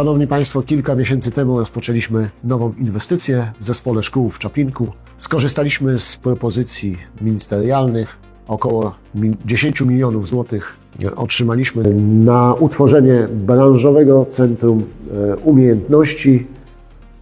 Szanowni Państwo, kilka miesięcy temu rozpoczęliśmy nową inwestycję w zespole szkół w Czapinku. Skorzystaliśmy z propozycji ministerialnych. Około mi- 10 milionów złotych otrzymaliśmy na utworzenie branżowego centrum e, umiejętności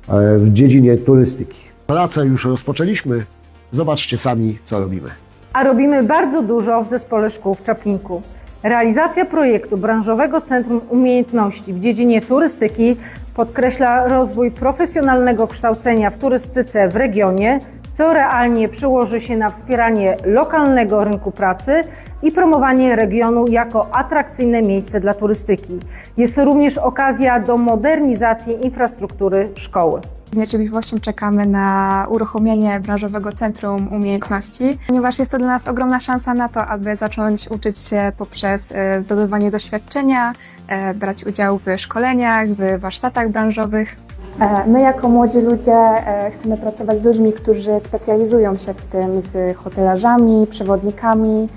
e, w dziedzinie turystyki. Pracę już rozpoczęliśmy. Zobaczcie sami, co robimy. A robimy bardzo dużo w Zespole Szkół w Czaplinku. Realizacja projektu Branżowego Centrum Umiejętności w dziedzinie turystyki podkreśla rozwój profesjonalnego kształcenia w turystyce w regionie, co realnie przełoży się na wspieranie lokalnego rynku pracy i promowanie regionu jako atrakcyjne miejsce dla turystyki. Jest to również okazja do modernizacji infrastruktury szkoły. Z niecierpliwością czekamy na uruchomienie branżowego centrum umiejętności, ponieważ jest to dla nas ogromna szansa na to, aby zacząć uczyć się poprzez e, zdobywanie doświadczenia, e, brać udział w szkoleniach, w warsztatach branżowych. E, My jako młodzi ludzie e, chcemy pracować z ludźmi, którzy specjalizują się w tym, z hotelarzami, przewodnikami,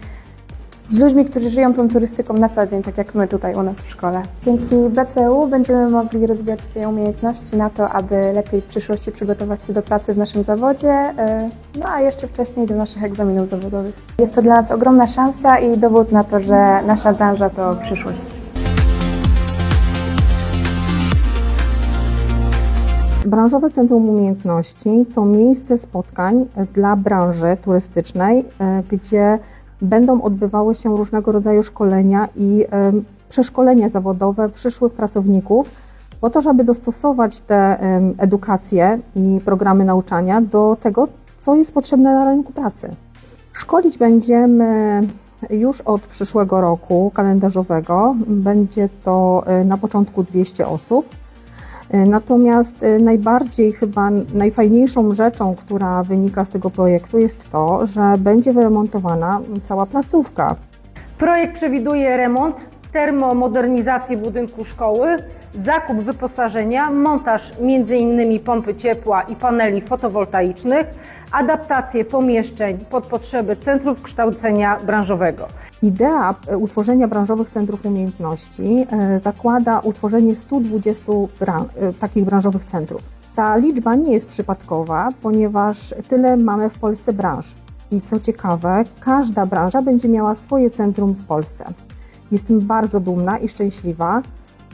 z ludźmi, którzy żyją tą turystyką na co dzień, tak jak my tutaj u nas w szkole. Dzięki BCU będziemy mogli rozwijać swoje umiejętności na to, aby lepiej w przyszłości przygotować się do pracy w naszym zawodzie, y, no a jeszcze wcześniej do naszych egzaminów zawodowych. Jest to dla nas ogromna szansa i dowód na to, że nasza branża to przyszłość. Branżowe Centrum Umiejętności to miejsce spotkań dla branży turystycznej, e, gdzie będą odbywały się różnego rodzaju szkolenia i e, przeszkolenia zawodowe przyszłych pracowników, po to, żeby dostosować te edukacje i programy nauczania do tego, co jest potrzebne na rynku pracy. Szkolić będziemy już od przyszłego roku kalendarzowego. Będzie to e, na początku 200 osób. E, Natomiast e, najbardziej chyba najfajniejszą rzeczą, która wynika z tego projektu jest to, że będzie wyremontowana cała placówka. Projekt przewiduje remont, termomodernizację budynku szkoły, zakup wyposażenia, montaż m.in. pompy ciepła i paneli fotowoltaicznych, adaptację pomieszczeń pod potrzeby centrów kształcenia branżowego. Idea e, utworzenia branżowych centrów umiejętności e, zakłada utworzenie 120 bran- e, takich branżowych centrów. Ta liczba nie jest przypadkowa, ponieważ tyle mamy w Polsce branż. I co ciekawe, każda branża będzie miała swoje centrum w Polsce. Jestem bardzo dumna i szczęśliwa,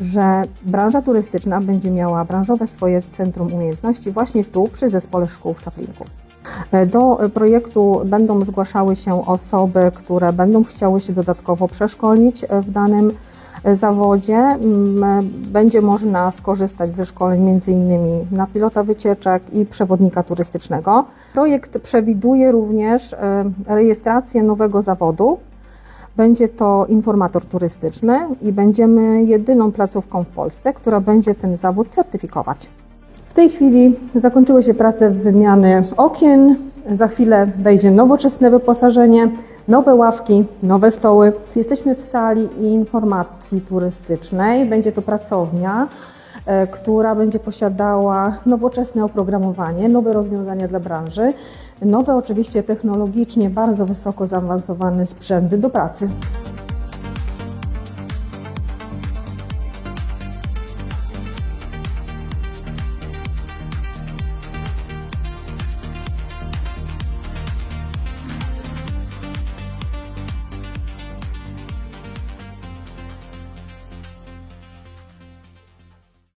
że branża turystyczna będzie miała branżowe swoje centrum umiejętności właśnie tu przy Zespole Szkół w Czaplinku. Do projektu będą zgłaszały się osoby, które będą chciały się dodatkowo przeszkolić w danym zawodzie. Mm, Będzie można skorzystać ze szkoleń m.in. na pilota wycieczek i przewodnika turystycznego. Projekt przewiduje również e, rejestrację nowego zawodu. Będzie to informator turystyczny i będziemy jedyną placówką w Polsce, która będzie ten zawód certyfikować. W tej chwili zakończyły się prace wymiany okien. Za chwilę wejdzie nowoczesne wyposażenie, nowe ławki, nowe stoły. Jesteśmy w sali informacji turystycznej. Będzie to pracownia, która będzie posiadała nowoczesne oprogramowanie, nowe rozwiązania dla branży, nowe oczywiście technologicznie bardzo wysoko zaawansowane sprzęty do pracy.